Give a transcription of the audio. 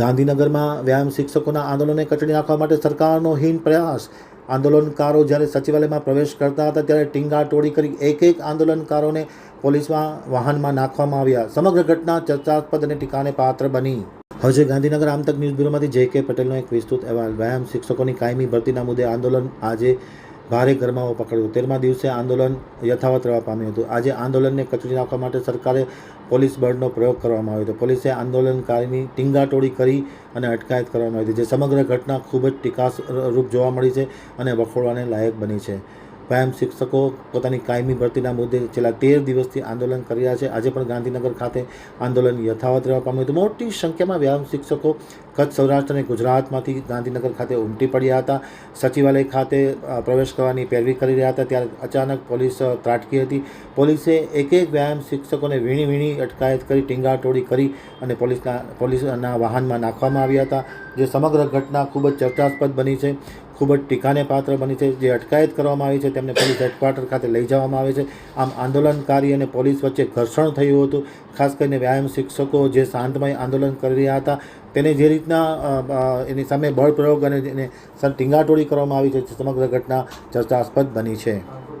ગાંધીનગરમાં વ્યાયામ શિક્ષકોના આંદોલનને કચડી નાખવા માટે સરકારનો હીન પ્રયાસ. આંદોલનકારો જ્યારે સચિવાલયમાં પ્રવેશ કરતા હતા, ત્યારે ટીંગા ટોળી કરી એક એક આંદોલનકારોને પોલીસમાં વાહનમાં નાખવામાં આવ્યા. સમગ્ર ઘટના ચર્ચાસ્પદ અને ટીકાને પાત્ર બની. હજે ગાંધીનગર આમતક ન્યૂઝ બ્યુરોમાંથી જે કે પટેલનો એક વિસ્તૃત અહેવાલ. વ્યાયામ શિક્ષકોની કાયમી ભરતીના મુદ્દે આંદોલન આજે ભારે ગરમાવો પકડ્યો. તેરમા દિવસે આંદોલન યથાવત રહેવા પામ્યું હતું. આજે આંદોલનને કચડી નાખવા માટે સરકારે પોલીસ બળનો પ્રયોગ કરવામાં આવ્યો હતો. પોલીસે આંદોલનકારીની ટીંગાટોળી કરી અને અટકાયત કરવામાં આવી હતી, જે સમગ્ર ઘટના ખૂબ જ ટીકાસ રૂપ જોવા મળી છે અને વખોડવાને લાયક બની છે. વ્યાયામ શિક્ષકો પોતાની કાયમી ભરતીના મુદ્દે છેલ્લા તેર દિવસથી આંદોલન કરી રહ્યા છે. આજે પણ ગાંધીનગર ખાતે આંદોલન યથાવત રહેવા પામ્યું હતું. મોટી સંખ્યામાં વ્યાયામ શિક્ષકો કચ્છ સૌરાષ્ટ્ર અને ગુજરાતમાંથી ગાંધીનગર ખાતે ઉમટી પડ્યા હતા. સચિવાલય ખાતે પ્રવેશ કરવાની પેરવી કરી રહ્યા હતા. ત્યારે અચાનક પોલીસ ત્રાટકી હતી. પોલીસે એક એક વ્યાયામ શિક્ષકોને વીણી વીણી અટકાયત કરી, ટીંગાટોળી કરી અને પોલીસના પોલીસના વાહનમાં નાખવામાં આવ્યા હતા. જે સમગ્ર ઘટના ખૂબ જ ચર્ચાસ્પદ બની છે, ખૂબ જ ટીકાને પાત્ર બની છે, જે અટકાયત કરવામાં આવી છે, તેમને પોલીસ હેડક્વાર્ટર ખાતે લઈ જવામાં આવે છે. આમ આંદોલનકારી અને પોલીસ વચ્ચે ઘર્ષણ થયું હતું. ખાસ કરીને વ્યાયામ શિક્ષકો જે શાંતમય આંદોલન કરી રહ્યા હતા, તેને જે રીતના એની સામે બળપ્રયોગ અને એને ટીંગાટોળી કરવામાં આવી છે સમગ્ર ઘટના ચર્ચાસ્પદ બની છે.